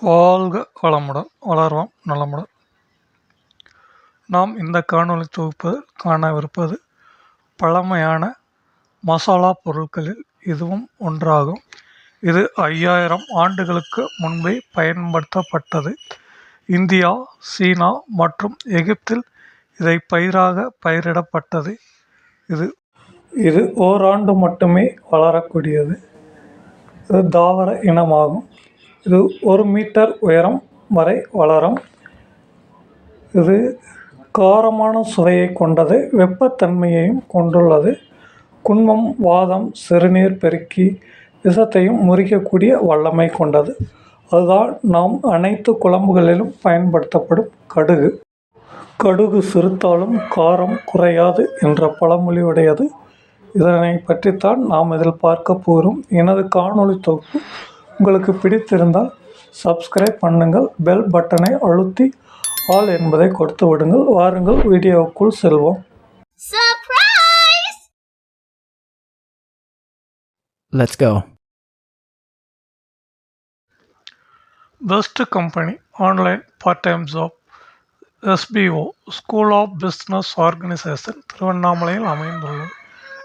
வாழ்க வளமுடன் வளர்வோம் நலமுடன். நாம் இந்த காணொளி தொகுப்பில் காணவிருப்பது பழமையான மசாலா பொருட்களில் இதுவும் ஒன்றாகும். இது ஐயாயிரம் ஆண்டுகளுக்கு முன்பே பயன்படுத்தப்பட்டது. இந்தியா சீனா மற்றும் எகிப்தில் இதை பயிராக பயிரிடப்பட்டது. இது இது ஓராண்டு மட்டுமே வளரக்கூடியது. இது தாவர இனமாகும். இது ஒரு மீட்டர் உயரம் வரை வளரும். இது காரமான சுவையை கொண்டது வெப்பத்தன்மையையும் கொண்டுள்ளது. குன்மம் வாதம் சிறுநீர் பெருக்கி விஷத்தையும் முறிக்கக்கூடிய வல்லமை கொண்டது. அதுதான் நாம் அனைத்து குழம்புகளிலும் பயன்படுத்தப்படும் கடுகு. கடுகு சிறுத்தாலும் காரம் குறையாது என்ற பழமொழியுடையது. இதனை பற்றித்தான் நாம் இதில் பார்க்க போகிறோம். எனது காணொளி தொகுப்பு உங்களுக்கு பிடித்திருந்தால் சப்ஸ்கிரைப் பண்ணுங்கள் பெல் பட்டனை அழுத்தி ஆல் என்பதை கொடுத்து விடுங்கள் வாருங்கள் வீடியோவுக்குள் செல்வோம்! Let's go. Best company online part time job SBO school of business organisation திருவண்ணாமலையில் அமைந்துள்ளது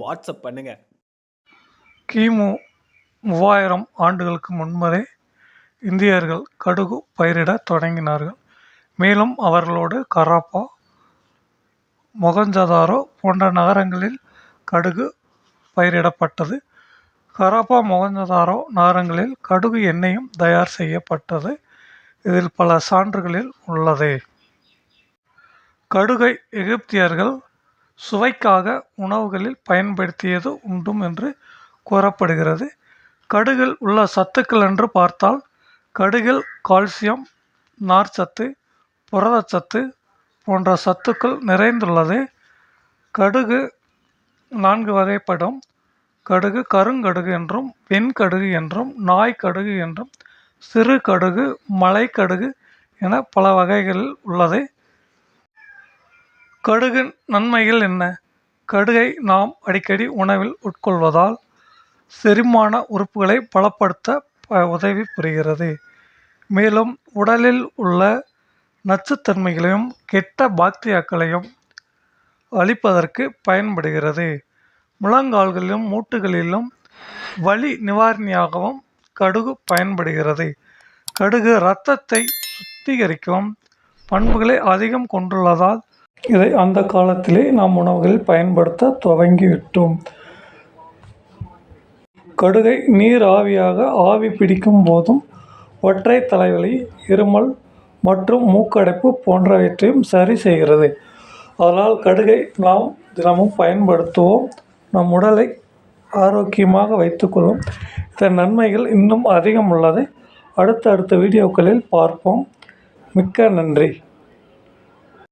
வாட்ஸ்அப் பண்ணுங்க. கிமு மூவாயிரம் ஆண்டுகளுக்கு முன்பதே இந்தியர்கள் கடுகு பயிரிட தொடங்கினார்கள். மேலும் அவர்களோடு கராப்பா மொகஞ்சதாரோ போன்ற நகரங்களில் கடுகு பயிரிடப்பட்டது. கராப்பா மொகஞ்சதாரோ நகரங்களில் கடுகு எண்ணெயும் தயார் செய்யப்பட்டது. இதில் பல சான்றுகளில் உள்ளது. கடுகை எகிப்தியர்கள் சுவைக்காக உணவுகளில் பயன்படுத்தியது உண்டும் என்று கூறப்படுகிறது. கடுகில் உள்ள சத்துக்கள் என்று பார்த்தால் கடுகில் கால்சியம் நார்ச்சத்து புரதச்சத்து போன்ற சத்துக்கள் நிறைந்துள்ளது. கடுகு நான்கு வகைப்படும். கடுகு கருங்கடுகு என்றும் வெண்கடுகு என்றும் நாய்க்கடுகு என்றும் சிறு கடுகு மலைக்கடுகு என பல வகைகளில் உள்ளது. கடுகின் நன்மைகள் என்ன? கடுகை நாம் அடிக்கடி உணவில் உட்கொள்வதால் செரிமான உறுப்புகளை பலப்படுத்த ப- உதவி புரிகிறது. மேலும் உடலில் உள்ள நச்சுத்தன்மைகளையும் கெட்ட பாக்டீரியாக்களையும் அழிப்பதற்கு பயன்படுகிறது. முழங்கால்களிலும் மூட்டுகளிலும் வலி நிவாரணியாகவும் கடுகு பயன்படுகிறது. கடுகு இரத்தத்தை சுத்திகரிக்கும் பண்புகளை அதிகம் கொண்டுள்ளதால் இதை அந்த காலத்திலே நாம் உணவுகளில் பயன்படுத்த துவங்கிவிட்டோம். கடுகை நீர் ஆவியாக ஆவி பிடிக்கும் போதும் ஒற்றை தலைவலி இருமல் மற்றும் மூக்கடைப்பு போன்றவற்றையும் சரி செய்கிறது. அதனால் கடுகை நாம் தினமும் பயன்படுத்துவோம். நம் உடலை ஆரோக்கியமாக வைத்துக்கொள்வோம் இதன் நன்மைகள் இன்னும் அதிகம் உள்ளது அடுத்த அடுத்த வீடியோக்களில் பார்ப்போம். மிக்க நன்றி.